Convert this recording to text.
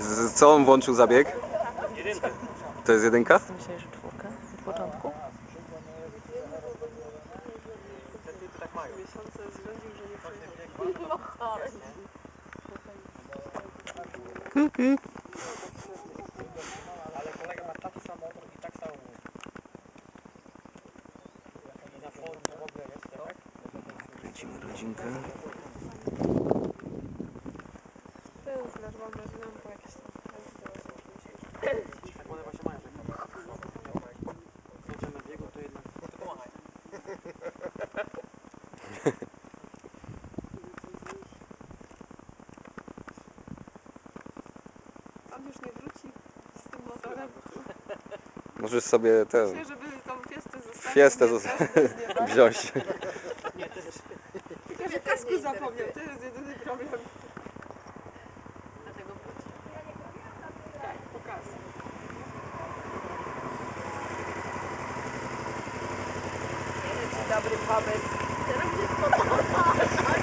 Z- Co on włączył za bieg? To jest jedynka? Myślałeś, że czwórkę od początku? Miesiące zrządził, że nie przyjechał. Ale kolega ma taki sam motor i tak samo mówi. I na forum w ogóle jest, tak? Kręcimy rodzinkę. To jest nasz Możesz sobie tę Myślę, żeby tą fiestę zostawić. fiestę nie, zosta- też bez nieba. wziąć. Nie, jest... Tylko, że kasku zapomniał, to jest jedyny problem. Dlatego wróci. Tak, pokaz. Dzień dobry pomysł. Teraz jest